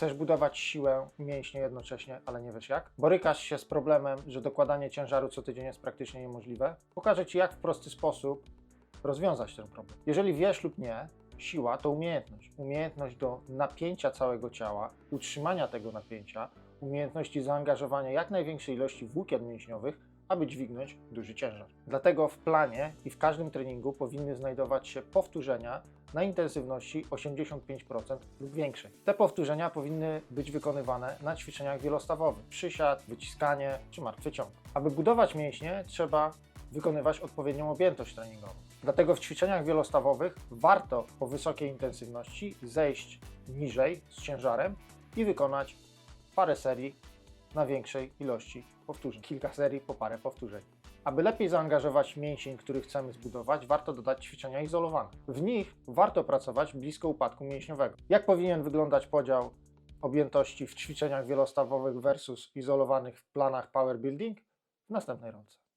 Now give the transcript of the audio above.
Chcesz budować siłę i mięśnie jednocześnie, ale nie wiesz jak? Borykasz się z problemem, że dokładanie ciężaru co tydzień jest praktycznie niemożliwe? Pokażę Ci, jak w prosty sposób rozwiązać ten problem. Jeżeli wiesz lub nie, siła to umiejętność. Umiejętność do napięcia całego ciała, utrzymania tego napięcia, umiejętności zaangażowania jak największej ilości włókien mięśniowych, aby dźwignąć duży ciężar. Dlatego w planie i w każdym treningu powinny znajdować się powtórzenia na intensywności 85% lub większej. Te powtórzenia powinny być wykonywane na ćwiczeniach wielostawowych, przysiad, wyciskanie czy martwy ciąg. Aby budować mięśnie, trzeba wykonywać odpowiednią objętość treningową. Dlatego w ćwiczeniach wielostawowych warto po wysokiej intensywności zejść niżej z ciężarem i wykonać parę serii na większej ilości powtórzeń. Kilka serii po parę powtórzeń. Aby lepiej zaangażować mięsień, który chcemy zbudować, warto dodać ćwiczenia izolowane. W nich warto pracować blisko upadku mięśniowego. Jak powinien wyglądać podział objętości w ćwiczeniach wielostawowych versus izolowanych w planach power building? W następnej rące.